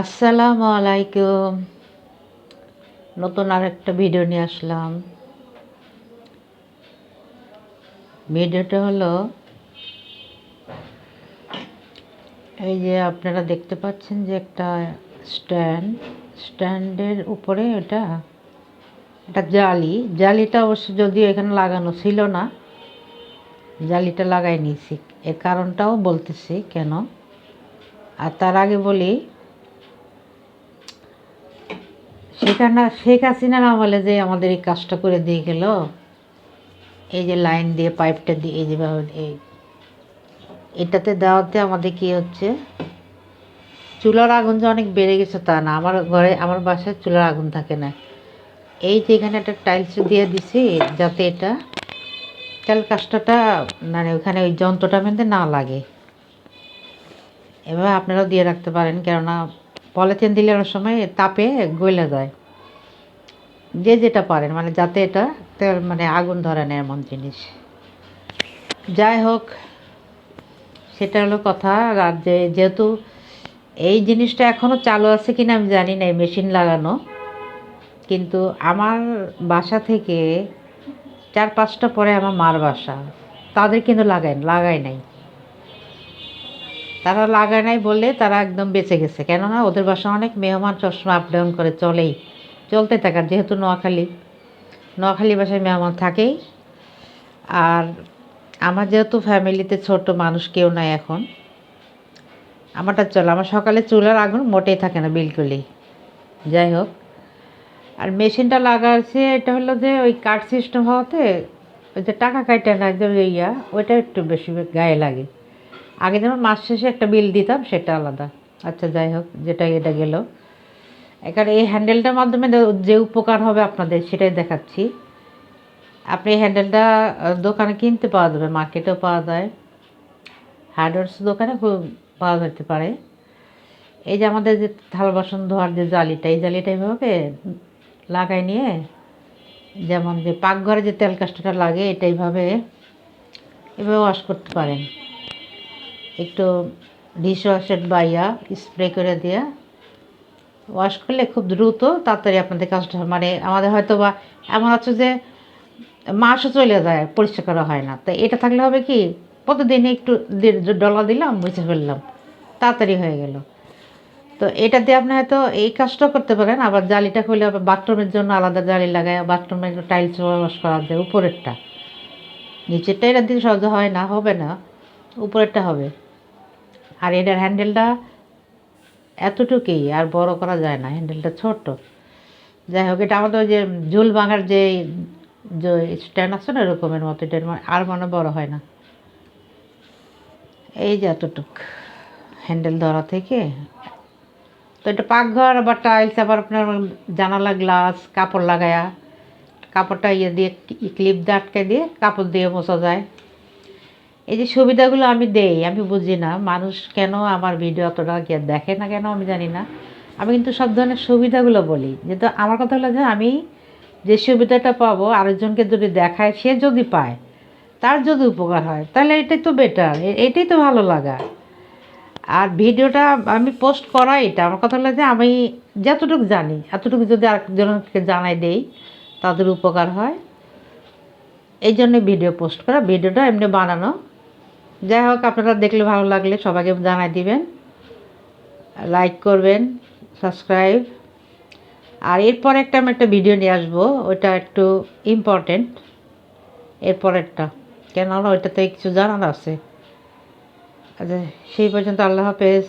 আসসালামু আলাইকুম। নতুন আর একটা ভিডিও নিয়ে আসলাম। ভিডিওটা হলো, এই যে আপনারা দেখতে পাচ্ছেন যে একটা স্ট্যান্ড, স্ট্যান্ডের উপরে এটা একটা জালি। জালিটা অবশ্য যদিও এখানে লাগানো ছিল না, জালিটা লাগাই নিয়েছি। এর কারণটাও বলতেছি কেন। আর তার আগে বলি সেখানে শেখ হাসিনার আমলে যে আমাদের এই কাজটা করে দিয়ে গেল, এই যে লাইন দিয়ে, পাইপটা দিয়ে, এই যেভাবে এই এটাতে দেওয়াতে আমাদের কি হচ্ছে? চুলার আগুন যে অনেক বেড়ে গেছে তা না, আমার ঘরে, আমার বাসায় চুলার আগুন থাকে না। এই যে এখানে একটা টাইলস দিয়ে দিছি যাতে এটা তেল কাজটাটা মানে ওখানে ওই যন্ত্রটা মধ্যে না লাগে। এভাবে আপনারাও দিয়ে রাখতে পারেন, কেননা পলিথিন দিলে অনেক সময় তাপে গলে যায়। যে যেটা পারেন মানে যাতে এটা তেল মানে আগুন ধরে না এমন জিনিস। যাই হোক, সেটা হলো কথা। আর যে, যেহেতু এই জিনিসটা এখনও চালু আছে কিনা আমি জানি না, এই মেশিন লাগানো। কিন্তু আমার বাসা থেকে চার পাঁচটা পরে আমার মার বাসা। তাদের কিন্তু লাগাই লাগাই নাই। তারা লাগায় নাই বলে তারা একদম বেঁচে গেছে। কেননা ওদের বাসা অনেক মেহমান সবসময় আপ ডাউন করে চলেই, চলতে থাকে। আর যেহেতু নোয়াখালী নোয়াখালী বাসায় মেহমান থাকেই। আর আমার যেহেতু ফ্যামিলিতে ছোট, মানুষ কেউ নাই এখন। আমারটা চলে, আমার সকালে চুলার আগুন মোটেই থাকে না বিলকুলই। যাই হোক, আর মেশিনটা লাগাচ্ছে এটা হলো যে ওই কার্ড সিস্টেম হওয়াতে ওই যে টাকা কাটে না যে ইয়া, ওইটা একটু বেশি গায়ে লাগে। আগে যেমন মাস শেষে একটা বিল দিতাম, সেটা আলাদা। আচ্ছা যাই হোক যেটা এটা গেল। এখানে এই হ্যান্ডেলটার মাধ্যমে যে উপকার হবে আপনাদের, সেটাই দেখাচ্ছি। আপনি এই হ্যান্ডেলটা দোকানে কিনতে পাওয়া যাবে মার্কেটেও পাওয়া যায়। হার্ডওয়ার্স দোকানে পাওয়া যেতে পারে। এই যে আমাদের যে থাল বাসন ধোয়ার যে জালিটা, এই জালিটা এইভাবে লাগাই নিয়ে, যেমন যে পাকঘরে যে তেল কাজটা লাগে, এটা এইভাবে, এভাবে ওয়াশ করতে পারেন। একটু ডিশ ওয়াশের বাইয়া স্প্রে করে দেওয়া ওয়াশ করলে খুব দ্রুত তাড়াতাড়ি আপনাদের কাজটা মানে আমাদের হয়তো বা এমন হচ্ছে যে, মাসও চলে যায়, পরিষ্কার করা হয় না। তো এটা থাকলে হবে কি, প্রতিদিন একটু ডলা দিলাম, মুছে ফেললাম। তাড়াতাড়ি হয়ে গেল। তো এটা দিয়ে আপনি হয়তো এই কাজটাও করতে পারেন। আবার জালিটা খুলে আবার বাথরুমের জন্য আলাদা জালি লাগায় বাথরুমের টাইলস ওয়াশ করা যায়, উপরেরটা। নিচেরটা এটা দিয়ে সহজে হয় না, হবে না। উপরেরটা হবে। আর এটার হ্যান্ডেলটা এতটুকুই, আর বড় করা যায় না হ্যান্ডেলটা ছোট যাই হোক, এটা আমাদের ওই যে ঝুল ভাঙার যে যে স্ট্যান্ড আছে না, এরকমের মতো এটার আর মনে বড় হয় না। এই যে এতটুক হ্যান্ডেল ধরা থেকে। তো এটা পাকঘর আবার টাইলস আবার আপনার জানালা গ্লাস কাপড় লাগায়া, কাপড়টা ইয়ে দিয়ে ক্লিপ দিয়ে আটকে দিয়ে, কাপড় দিয়ে মোছা যায়। এই যে সুবিধাগুলো আমি দেই, আমি বুঝি না। মানুষ কেন আমার ভিডিও অতটা দেখে না কেন আমি জানি না। আমি কিন্তু সব ধরনের সুবিধাগুলো বলি। যেহেতু আমার কথা হলো যে আমি যে সুবিধাটা পাবো, আরেকজনকে যদি দেখায়, সে যদি পায়, তার যদি উপকার হয়, তাহলে এটাই তো বেটার এটাই তো ভালো লাগা। আর ভিডিওটা আমি পোস্ট করা এটা। আমার কথা হলো যে আমি যতটুকু জানি, এতটুকু যদি আরেকজনকে জানাই দেই, তাদের উপকার হয়। এই জন্য ভিডিও পোস্ট করা। ভিডিওটা এমনি বানানো। যাই হোক, আপনারা দেখলে ভালো লাগলে সবাইকে জানাই দিবেন লাইক করবেন সাবস্ক্রাইব আর এরপর একটা আমি একটা ভিডিও নিয়ে আসব ওইটা একটু ইম্পর্টেন্ট এরপরেরটা কেননা ওইটাতে কিছু জানার আছে। আচ্ছা সেই পর্যন্ত আল্লাহ হাফেজ।